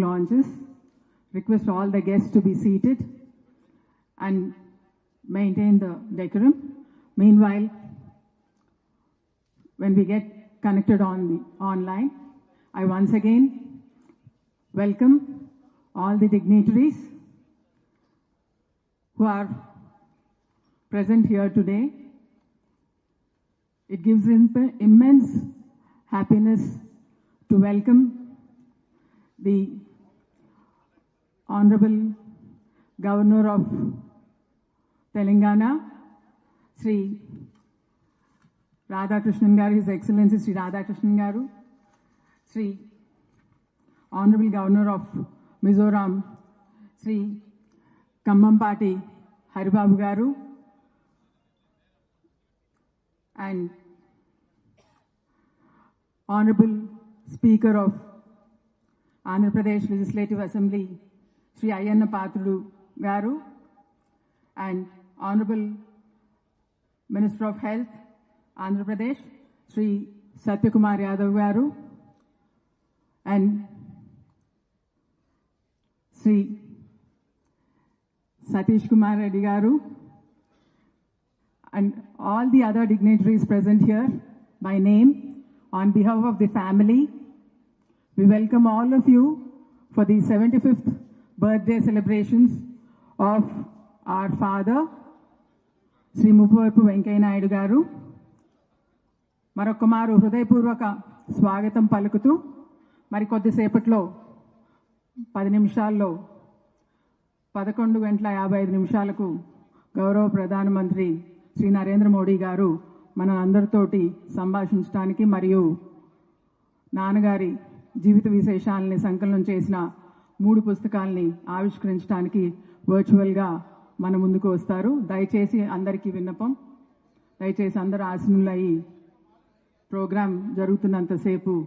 launches. Request all the guests to be seated and maintain the decorum. Meanwhile, when we get connected on the online, I once again welcome all the dignitaries who are present here today. It gives im- immense happiness to welcome the honourable governor of Telangana Shri Radhakrishnan garu his excellency Shri Radhakrishnan garu Shri honourable governor of Mizoram Shri Kambhampati Haribabu garu and honourable speaker of Andhra Pradesh legislative assembly Sri Ayanna Patrudu Garu, and Honorable Minister of Health, Andhra Pradesh, Sri Satyakumar Yadav Garu, and Sri Satish Kumar Reddy Garu, and all the other dignitaries present here by name, on behalf of the family, we welcome all of you for the 75th birthday celebrations of our father, Shri Muppavarapu Venkaiah Naidu garu. మరొకమారు హృదయపూర్వక స్వాగతం పలుకుతూ మరి కొద్దిసేపట్లో పది నిమిషాల్లో పదకొండు గంటల యాభై ఐదు నిమిషాలకు గౌరవ ప్రధానమంత్రి శ్రీ నరేంద్ర మోడీ గారు మన అందరితోటి సంభాషించడానికి మరియు నాన్నగారి జీవిత విశేషాలని సంకలనం చేసిన మూడు పుస్తకాల్ని ఆవిష్కరించడానికి వర్చువల్గా మన ముందుకు వస్తారు. దయచేసి అందరికీ విన్నపం. దయచేసి అందరూ ఆసనులయ్యి ప్రోగ్రాం జరుగుతున్నంతసేపు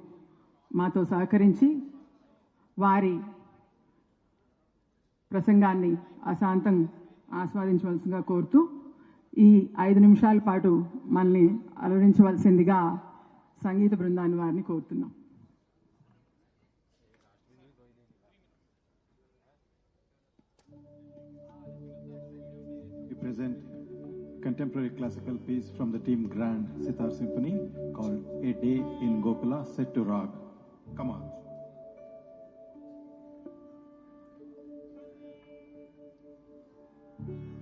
మాతో సహకరించి వారి ప్రసంగాన్ని అశాంతం ఆస్వాదించవలసిందిగా కోరుతూ ఈ ఐదు నిమిషాల పాటు మనల్ని అలరించవలసిందిగా సంగీత బృందాన్ని వారిని కోరుతున్నాం. Present contemporary classical piece from the team Grand Sitar Symphony called A Day in Gokula set to Rag. Come on. Thank